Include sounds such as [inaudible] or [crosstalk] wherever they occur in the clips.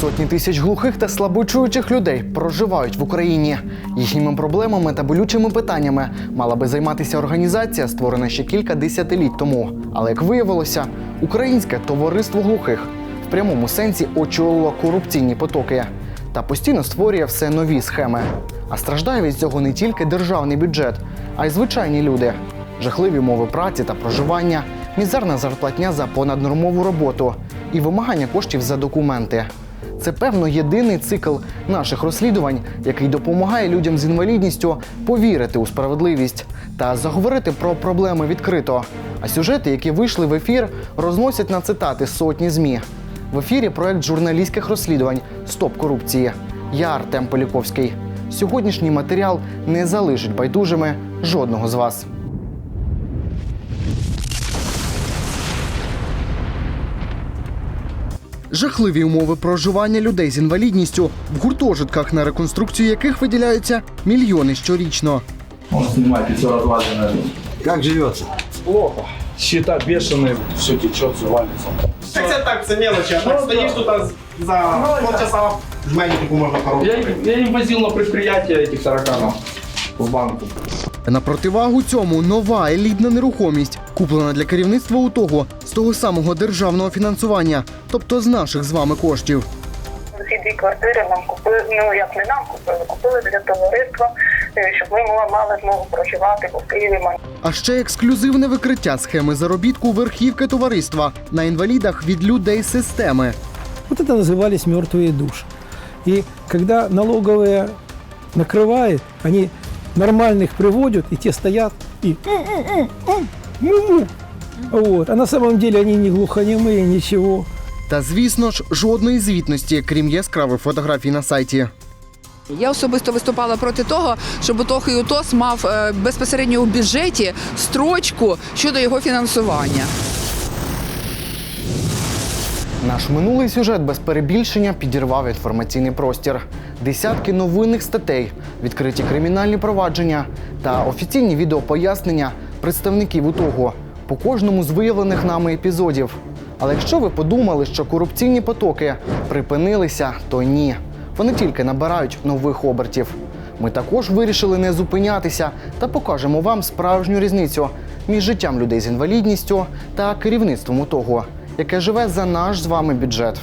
Сотні тисяч глухих та слабочуючих людей проживають в Україні. Їхніми проблемами та болючими питаннями мала би займатися організація, створена ще кілька десятиліть тому. Але як виявилося, українське товариство глухих в прямому сенсі очолило корупційні потоки та постійно створює все нові схеми. А страждає від цього не тільки державний бюджет, а й звичайні люди. Жахливі умови праці та проживання, мізерна зарплатня за понаднормову роботу і вимагання коштів за документи. Це певно єдиний цикл наших розслідувань, який допомагає людям з інвалідністю повірити у справедливість та заговорити про проблеми відкрито. А сюжети, які вийшли в ефір, розносять на цитати сотні змі. В ефірі проект журналістських розслідувань Стоп корупції. Я Артем Поліковський. Сьогоднішній матеріал не залишить байдужими жодного з вас. Жахливі умови проживання людей з інвалідністю в гуртожитках, на реконструкцію яких виділяються мільйони щорічно. Он снимает, и все развалено. Как живется? Плохо. Счета бешеные, все течет, все. Так це так, це мелочі. А так стоїш тут а за полчаса жменьку можна Я, поробити. я им возил на предприятие этих тараканов в банку. На противагу цьому нова елітна нерухомість, куплена для керівництва у того з того самого державного фінансування, тобто з наших з вами коштів. Ці дві квартири нам купили, ну як не нам купили, купили для товариства, е, щоб ми мали- мали змогу проживати, бо в Києві ми А ще ексклюзивне викриття схеми заробітку верхівки товариства на інвалідах від людей системи. Вот это назывались мертвые души. И когда налоговые накрывает, они нормальных приводят, и те стоят и «му-му». вот. А на самом деле они не глухонемые, ничего. Та звісно ж, жодної звітності, крім яскравих фотографій на сайті. Я особисто виступала проти того, щоб УТОХ і УТОС мав е, безпосередньо у бюджеті строчку щодо його фінансування. Наш минулий сюжет без перебільшення підірвав інформаційний простір. Десятки новинних статей, відкриті кримінальні провадження та офіційні відеопояснення представників УТОГО по кожному з виявлених нами епізодів. Але якщо ви подумали, що корупційні потоки припинилися, то ні. Вони тільки набирають нових обертів. Ми також вирішили не зупинятися та покажемо вам справжню різницю між життям людей з інвалідністю та керівництвом того, яке живе за наш з вами бюджет.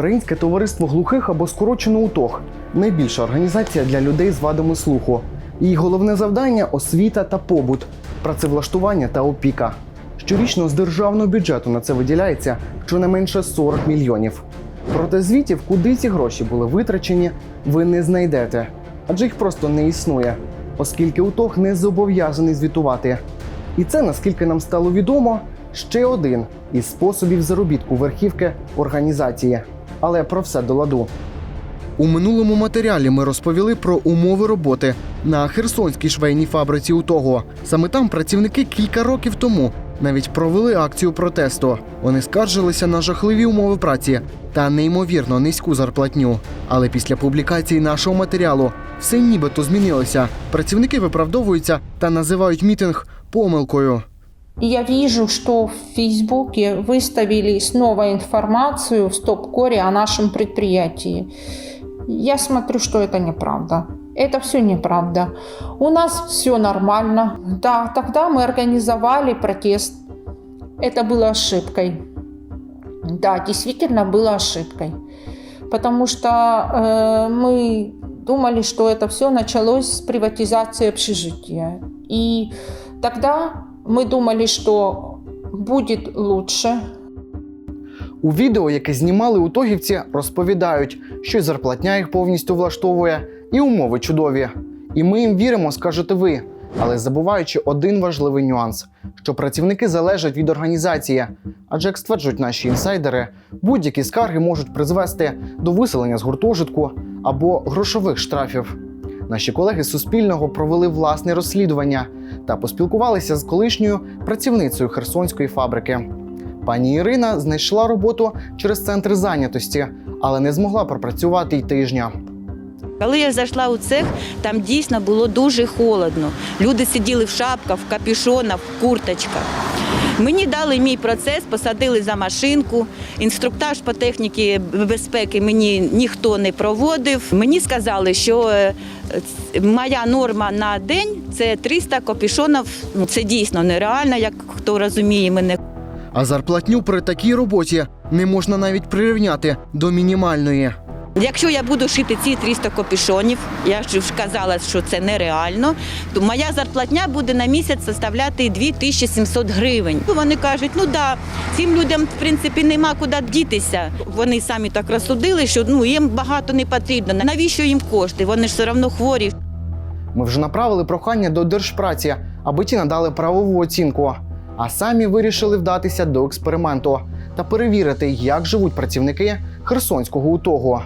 Українське товариство глухих або скорочено УТОГ найбільша організація для людей з вадами слуху. Її головне завдання освіта та побут, працевлаштування та опіка. Щорічно з державного бюджету на це виділяється щонайменше 40 мільйонів. Проте звітів, куди ці гроші були витрачені, ви не знайдете, адже їх просто не існує, оскільки УТОГ не зобов'язаний звітувати. І це, наскільки нам стало відомо, ще один із способів заробітку верхівки організації. Але про все до ладу. У минулому матеріалі ми розповіли про умови роботи на Херсонській швейній фабриці УТОГО. Саме там працівники кілька років тому навіть провели акцію протесту. Вони скаржилися на жахливі умови праці та неймовірно низьку зарплатню. Але після публікації нашого матеріалу все нібито змінилося. Працівники виправдовуються та називають мітинг помилкою. Я вижу, что в Фейсбуке выставили снова информацию в стоп-коре о нашем предприятии. Я смотрю, что это неправда. Это все неправда. У нас все нормально. Да, тогда мы организовали протест. Это было ошибкой. Да, действительно было ошибкой. Потому что э, мы думали, что это все началось с приватизации общежития. И тогда мы думали, что будет лучше, У відео, яке знімали утогівці, розповідають, що й зарплатня їх повністю влаштовує, і умови чудові. І ми їм віримо, скажете ви. Але забуваючи один важливий нюанс, що працівники залежать від організації, адже як стверджують наші інсайдери, будь-які скарги можуть призвести до виселення з гуртожитку або грошових штрафів. Наші колеги з Суспільного провели власне розслідування та поспілкувалися з колишньою працівницею Херсонської фабрики. Пані Ірина знайшла роботу через центр зайнятості, але не змогла пропрацювати й тижня. Коли я зайшла у цех, там дійсно було дуже холодно. Люди сиділи в шапках, в капюшонах, в курточках. Мені дали мій процес, посадили за машинку. Інструктаж по техніці безпеки мені ніхто не проводив. Мені сказали, що е, моя норма на день це 300 капюшонів. Ну це дійсно нереально, як хто розуміє мене. А зарплатню при такій роботі не можна навіть прирівняти до мінімальної. Якщо я буду шити ці 300 капюшонів, я ж казала, що це нереально, то моя зарплатня буде на місяць составляти 2700 гривень. Вони кажуть, ну да, цим людям в принципі нема куди дітися. Вони самі так розсудили, що ну їм багато не потрібно. Навіщо їм кошти? Вони ж все одно хворі. Ми вже направили прохання до держпраці, аби ті надали правову оцінку. А самі вирішили вдатися до експерименту та перевірити, як живуть працівники Херсонського УТОГу.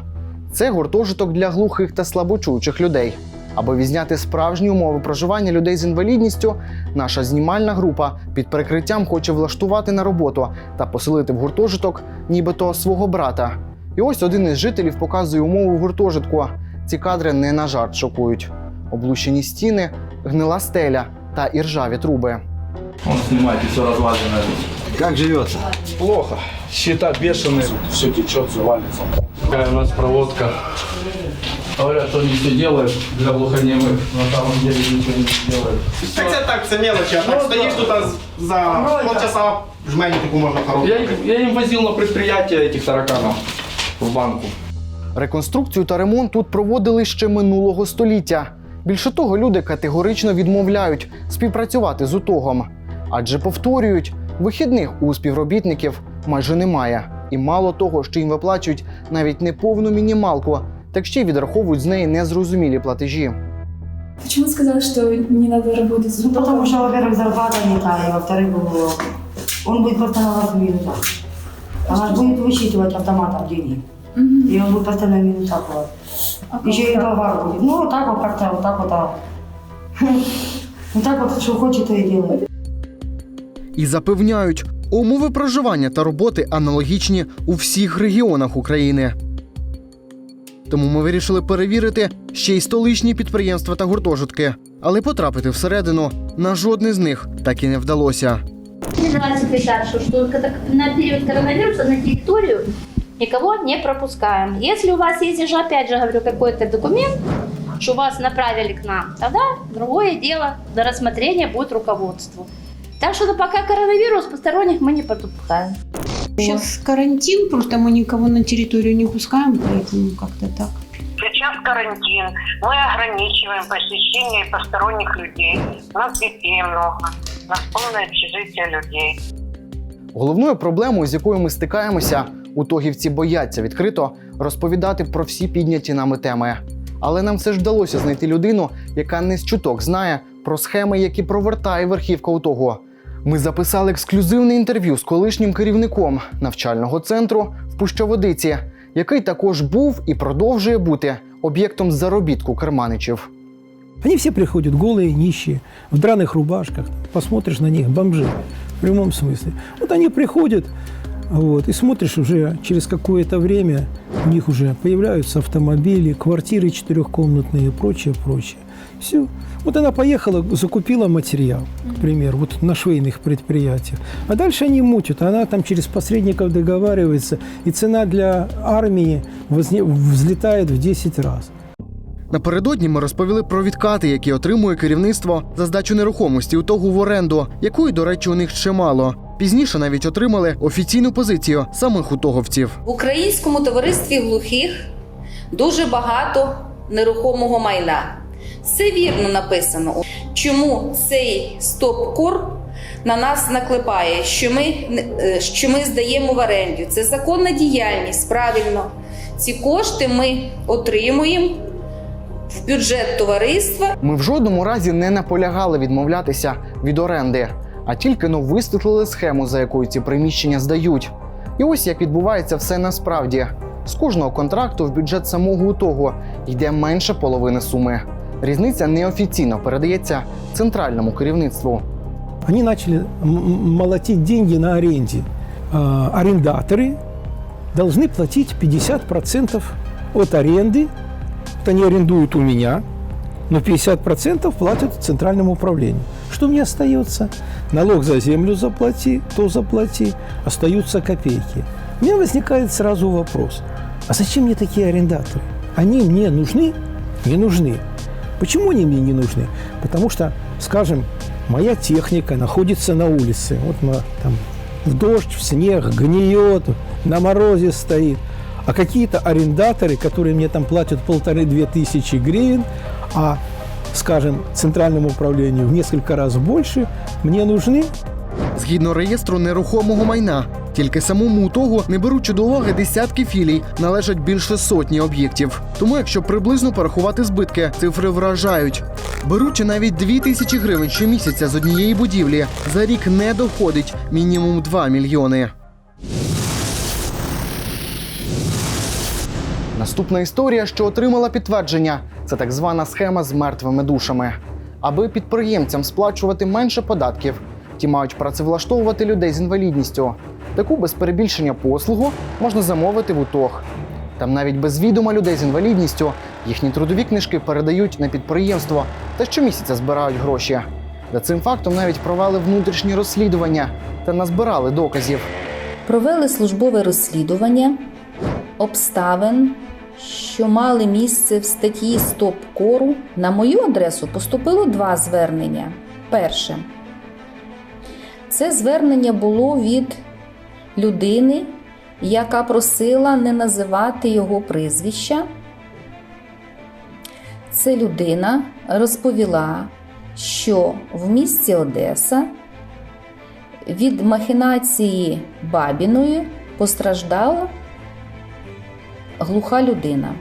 Це гуртожиток для глухих та слабочуючих людей. Аби відзняти справжні умови проживання людей з інвалідністю, наша знімальна група під прикриттям хоче влаштувати на роботу та поселити в гуртожиток нібито свого брата. І ось один із жителів показує умови в гуртожитку. Ці кадри не на жарт шокують. Облущені стіни, гнила стеля та іржаві труби. Он и все развалено. Как живется? Плохо. Счета бешеные, все течет, все валится. Какая у нас проводка. Говорят, что они все делают для глухонемых, на самом деле ничего не делают. Так це так, це мелочі. А так стоїш тут а за полчаса жменю таку можна хорошу. Я, их- я им возил на предприятие этих тараканов в банку. Реконструкцію та ремонт тут проводили ще минулого століття. Більше того, люди категорично відмовляють співпрацювати з УТОГом, адже повторюють, вихідних у співробітників майже немає. І мало того, що їм виплачують навіть не повну мінімалку, так ще й відраховують з неї незрозумілі платежі. Почему сказал, что не надо работать с Ну, потому что, во-первых, зарплата не та, и во-вторых, э, он будет просто на вас минусах. Она будет высчитывать автоматом деньги. И он будет постоянно в минусах. вот. Еще и товар будет. Ну, вот так вот как-то, вот так вот. а. [laughs] Вот так вот, что хочет, то и делает. І запевняють, умови проживання та роботи аналогічні у всіх регіонах України. Тому ми вирішили перевірити ще й столичні підприємства та гуртожитки, але потрапити всередину на жодне з них так і не вдалося. Сказала секретарша, когда- на период коронавируса на территорию никого не пропускаем. Если у вас есть же, опять же, говорю, какой-то документ, что вас направили к нам, тогда другое дело, до рассмотрения будет руководству. Так что пока коронавирус, посторонних мы не пропускаем. Сейчас карантин, просто мы никого на территорию не пускаем, поэтому как-то так. Сейчас карантин. Мы ограничиваем посещение посторонних людей. У нас детей много. У нас полное общежитие людей. Головною проблемою, з якою ми стикаємося, утогівці бояться відкрито розповідати про всі підняті нами теми. Але нам все ж вдалося знайти людину, яка не з чуток знає про схеми, які провертає верхівка утого. Ми записали ексклюзивне інтерв'ю з колишнім керівником навчального центру в Пущаводиці, який також був і продовжує бути об'єктом заробітку керманичів. Они все приходят голые, нищие, в драных рубашках. Посмотришь на них, бомжи, в прямом смысле. Вот они приходят, вот, и смотришь уже через какое-то время, у них уже появляются автомобили, квартиры четырехкомнатные и прочее, прочее. Все. Вот она поехала, закупила материал, к примеру, вот на швейных предприятиях. А дальше они мутят. Она там через посредников договаривается, и цена для армии возне- взлетает в 10 раз. Напередодні ми розповіли про відкати, які отримує керівництво за здачу нерухомості у того в оренду, якої, до речі, у них чимало. Пізніше навіть отримали офіційну позицію самих утоговців. В українському товаристві глухих дуже багато нерухомого майна. Це вірно написано. Чому цей стоп-кор на нас наклепає, що ми, е, що ми здаємо в оренду? Це законна діяльність, правильно. Ці кошти ми отримуємо в бюджет товариства Ми в жодному разі не наполягали відмовлятися від оренди, а тільки но висвітлили схему, за якою ці приміщення здають. І ось як відбувається все насправді. З кожного контракту в бюджет самого УТОГу йде менше половини суми. Різниця неофіційно передається центральному керівництву. они начали м- м- молотить деньги на аренде. А, Арендаторы должны платить 50% от аренды Вот они арендуют у меня, но 50% платят центральному управлению. Что мне остается? Налог за землю заплати, то заплати, остаются копейки. У меня возникает сразу вопрос, а зачем мне такие арендаторы? Они мне нужны? Не нужны. Почему они мне не нужны? Потому что, скажем, моя техника находится на улице. Вот она там в дождь, в снег, гниет, на морозе стоит. А какие-то арендаторы, которые мне там платят полторы-две тысячи гривен, а, скажем, центральному управлению в несколько раз больше, мне нужны Згідно реєстру нерухомого майна, тільки самому того, не беручи до уваги десятки філій, належать більше сотні об'єктів. Тому, якщо приблизно порахувати збитки, цифри вражають. Беручи навіть 2 тисячі гривень щомісяця з однієї будівлі, за рік не доходить мінімум 2 мільйони. Наступна історія, що отримала підтвердження, це так звана схема з мертвими душами. Аби підприємцям сплачувати менше податків, ті мають працевлаштовувати людей з інвалідністю. Таку без перебільшення послугу можна замовити в УТОГ. Там навіть без відома людей з інвалідністю їхні трудові книжки передають на підприємство та щомісяця збирають гроші. За цим фактом навіть провели внутрішні розслідування та назбирали доказів. Провели службове розслідування обставин, що мали місце в статті Стоп Кору. На мою адресу поступило два звернення. Перше, це звернення було від людини, яка просила не називати його прізвища. Це людина розповіла, що в місті Одеса від махінації Бабіної постраждала глуха людина.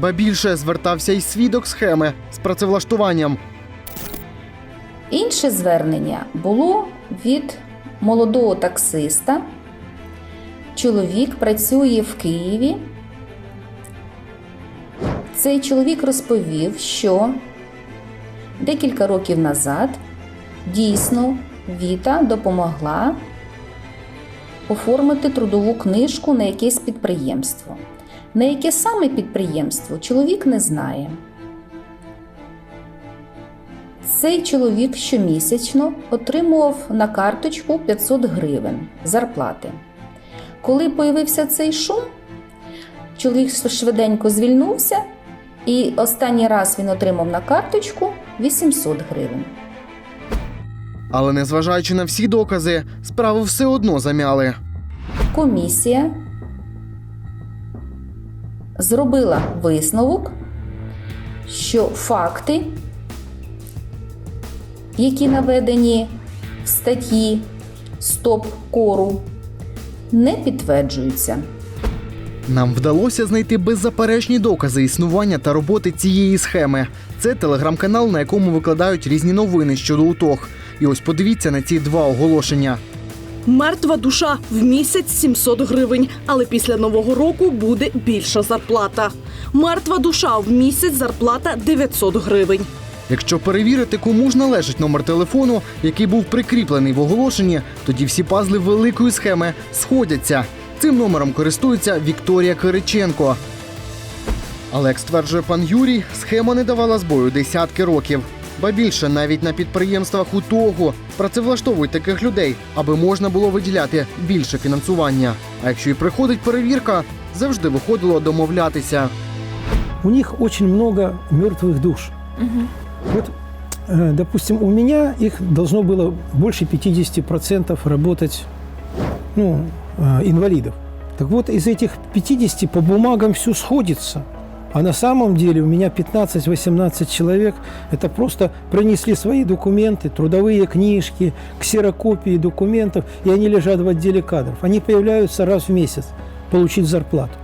Ба більше звертався й свідок схеми з працевлаштуванням. Інше звернення було від молодого таксиста. Чоловік працює в Києві. Цей чоловік розповів, що декілька років назад дійсно Віта допомогла оформити трудову книжку на якесь підприємство. На яке саме підприємство чоловік не знає. Цей чоловік щомісячно отримував на карточку 500 гривень зарплати. Коли появився цей шум, чоловік швиденько звільнувся, і останній раз він отримав на карточку 800 гривень. Але незважаючи на всі докази, справу все одно замяли. Комісія зробила висновок, що факти, які наведені в статті Стоп Кору, не підтверджуються. Нам вдалося знайти беззаперечні докази існування та роботи цієї схеми. Це телеграм-канал, на якому викладають різні новини щодо УТОГ. І ось подивіться на ці два оголошення. Мертва душа в місяць 700 гривень, але після нового року буде більша зарплата. Мертва душа в місяць зарплата 900 гривень. Якщо перевірити, кому ж належить номер телефону, який був прикріплений в оголошенні, тоді всі пазли великої схеми сходяться. Цим номером користується Вікторія Кириченко. Але, як стверджує пан Юрій, схема не давала збою десятки років. Ба більше навіть на підприємствах УТОГу працевлаштовують таких людей, аби можна було виділяти більше фінансування. А якщо і приходить перевірка, завжди виходило домовлятися. у них очень много мертвых душ. Вот, э, допустим, у меня их должно было больше 50% работать ну, э, инвалидов. Так вот, из этих 50 по бумагам все сходится. А на самом деле у меня 15-18 человек, это просто принесли свои документы, трудовые книжки, ксерокопии документов, и они лежат в отделе кадров. Они появляются раз в месяц получить зарплату.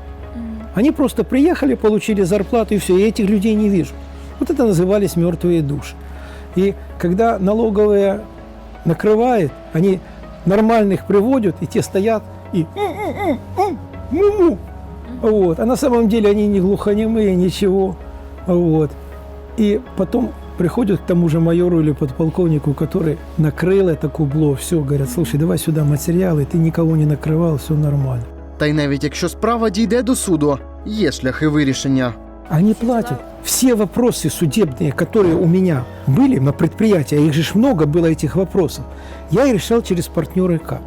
Они просто приехали, получили зарплату, и все, я этих людей не вижу. Вот это назывались мертвые души. И когда налоговая накрывает, они нормальных приводят, и те стоят и му-му. Вот. А на самом деле они не глухонемые, ничего. Вот. И потом приходят к тому же майору или подполковнику, который накрыл это кубло, все, говорят, слушай, давай сюда материалы, ты никого не накрывал, все нормально. Та й навіть якщо справа дійде до суду, є шляхи вирішення. Они платят. Все вопросы судебные, которые у меня были на предприятии, а их же много было этих вопросов, я решал через партнера ИК.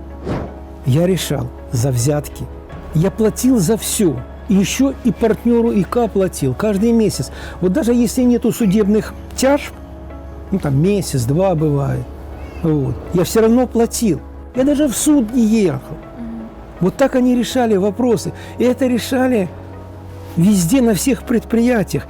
Я решал за взятки. Я платил за все. И еще и партнеру ИК платил каждый месяц. Вот даже если нету судебных тяжб, ну там месяц-два бывает, вот, я все равно платил. Я даже в суд не ехал. Вот так они решали вопросы. И это решали везде, на всех предприятиях.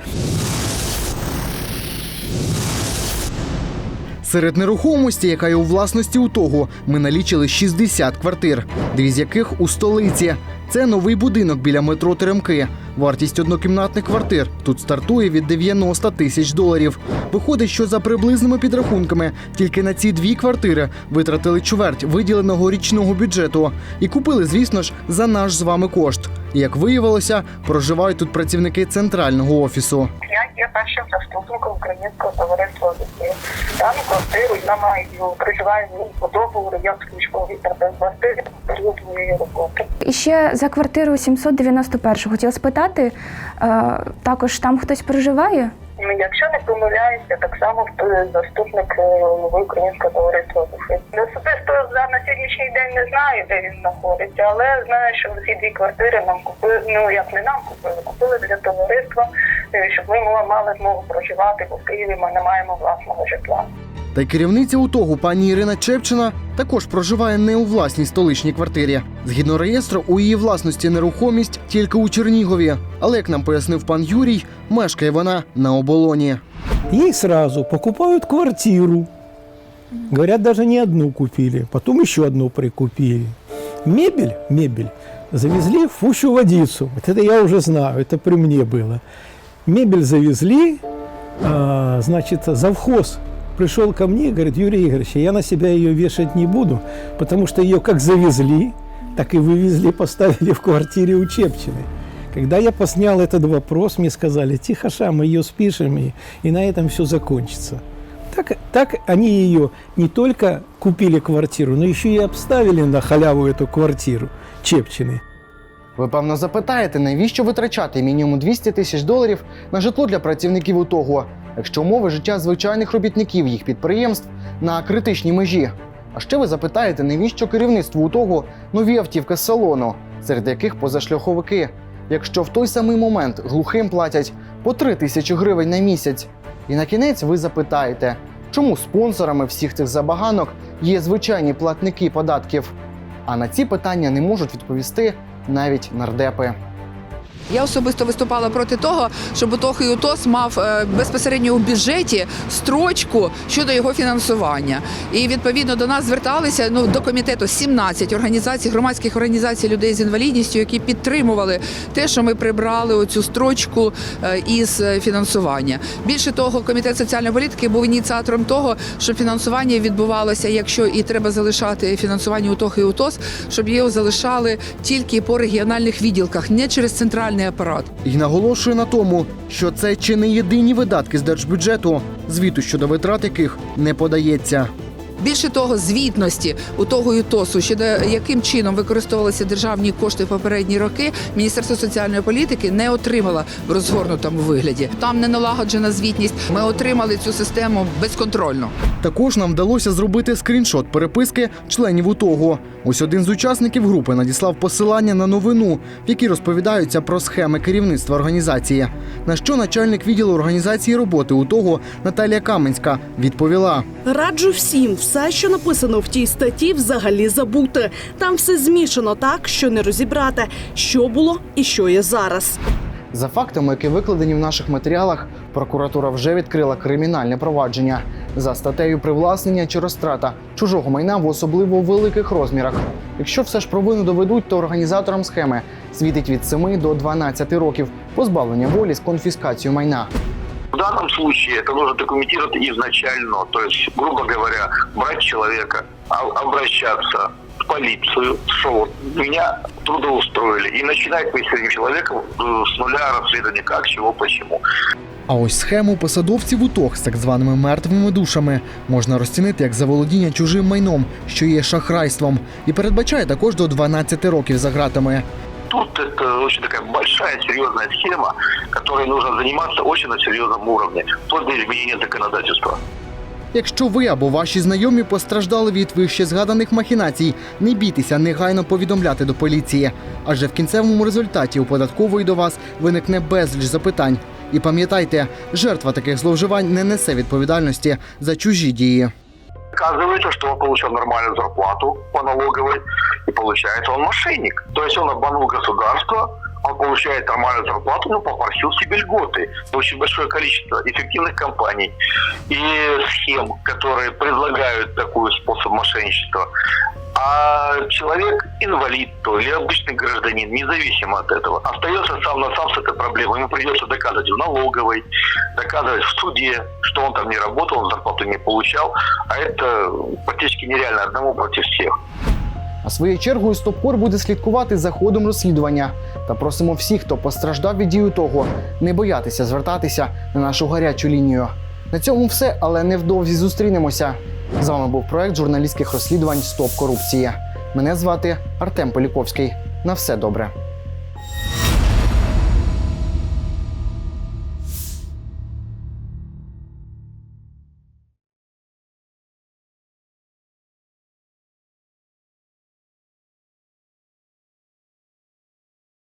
Серед нерухомості, яка є у власності у того, ми налічили 60 квартир, дві з яких у столиці. Це новий будинок біля метро Теремки. Вартість однокімнатних квартир тут стартує від 90 тисяч доларів. Виходить, що за приблизними підрахунками тільки на ці дві квартири витратили чверть виділеного річного бюджету і купили, звісно ж, за наш з вами кошт. І, як виявилося, проживають тут працівники центрального офісу. Я є першим заступником Українського товариства дітей. Дану квартиру я маю проживаю в ній по договору, включив від квартири період моєї роботи. І ще за квартиру 791 хотіла спитати, е, також там хтось проживає? Ну, Якщо не помиляюся, так само заступник е, голови Українського товариства душі. Особисто за на сьогоднішній день не знаю, де він знаходиться, але знаю, що ці дві квартири нам купили. Ну як не нам купили, купили для товариства, е, щоб ми мали змогу проживати, бо в Києві ми не маємо власного житла. Та й керівниця УТОГу пані Ірина Чепчина також проживає не у власній столичній квартирі. Згідно реєстру, у її власності нерухомість тільки у Чернігові. Але як нам пояснив пан Юрій, мешкає вона на оболоні. Ей сразу покупают квартиру. Говорят, даже не одну купили, потом еще одну прикупили. Мебель, мебель завезли в Фущу водицу. Вот это я уже знаю, это при мне было. Мебель завезли, а, значит, завхоз пришел ко мне и говорит, Юрий Игоревич, я на себя ее вешать не буду, потому что ее как завезли, так и вывезли, поставили в квартире у Чепчиной. Когда я поснял этот вопрос, мне сказали, тихо, ша, мы ее спишем, и, и на этом все закончится. Так, так они ее не только купили квартиру, но еще и обставили на халяву эту квартиру Чепчины. Ви певно запитаєте, навіщо витрачати мінімум 200 тисяч доларів на житло для працівників УТОГу, якщо умови життя звичайних робітників їх підприємств на критичній межі. А ще ви запитаєте, навіщо керівництву УТОГу нові автівки з салону, серед яких позашляховики, якщо в той самий момент глухим платять по 3 тисячі гривень на місяць. І на кінець ви запитаєте, чому спонсорами всіх цих забаганок є звичайні платники податків. А на ці питання не можуть відповісти навіть нардепи. Я особисто виступала проти того, щоб УТОХ і УТОС мав е, безпосередньо у бюджеті строчку щодо його фінансування. І відповідно до нас зверталися ну до комітету 17 організацій, громадських організацій людей з інвалідністю, які підтримували те, що ми прибрали оцю строчку е, із е, фінансування. Більше того, комітет соціальної політики був ініціатором того, щоб фінансування відбувалося, якщо і треба залишати фінансування УТОХ і УТОС, щоб його залишали тільки по регіональних відділках, не через центральний апарат. І наголошує на тому, що це чи не єдині видатки з держбюджету, звіту щодо витрат яких не подається. Більше того, звітності у того ЮТОСу, щодо яким чином використовувалися державні кошти в попередні роки, Міністерство соціальної політики не отримало в розгорнутому вигляді. Там не налагоджена звітність. Ми отримали цю систему безконтрольно. Також нам вдалося зробити скріншот переписки членів УТОГу. Ось один з учасників групи надіслав посилання на новину, в якій розповідаються про схеми керівництва організації. На що начальник відділу організації роботи УТОГу Наталія Каменська відповіла. Раджу всім все, що написано в тій статті, взагалі забути. Там все змішано так, що не розібрати, що було і що є зараз. За фактами, які викладені в наших матеріалах, прокуратура вже відкрила кримінальне провадження за статтею привласнення чи розтрата чужого майна в особливо великих розмірах. Якщо все ж провину доведуть, то організаторам схеми світить від 7 до 12 років позбавлення волі з конфіскацією майна В данном случае это нужно документировать изначально, то есть, грубо говоря, брать человека, а- обращаться в полицию, что вот меня трудоустроили, и начинать мы с этим человеком э, с нуля расследования, как, чего, почему. А ось схему посадовців УТОГ з так званими мертвими душами можна розцінити як заволодіння чужим майном, що є шахрайством, і передбачає також до 12 років за ґратами. тут это очень такая большая, серьезная схема, которой нужно заниматься очень на серьезном уровне, вплоть до изменения законодательства. Якщо ви або ваші знайомі постраждали від вище згаданих махінацій, не бійтеся негайно повідомляти до поліції, адже в кінцевому результаті у податкової до вас виникне безліч запитань. І пам'ятайте, жертва таких зловживань не несе відповідальності за чужі дії. Оказывается, что он получил нормальную зарплату по налоговой, и получается он мошенник. То есть он обманул государство, он получает нормальную зарплату, но попросил себе льготы. Очень большое количество эффективных компаний и схем, которые предлагают такой способ мошенничества. А человек инвалид, то или обычный гражданин, независимо от этого, остается сам на сам с этой проблемой. Ему придется доказывать в налоговой, доказывать в суде, что он там не работал, он зарплату не получал. А это практически нереально одному против всех. А своєю чергою Стопкор буде слідкувати за ходом розслідування. Та просимо всіх, хто постраждав від дію того, не боятися звертатися на нашу гарячу лінію. На цьому все, але невдовзі зустрінемося. З вами був проект журналістських розслідувань Стоп корупції. Мене звати Артем Поліковський. На все добре.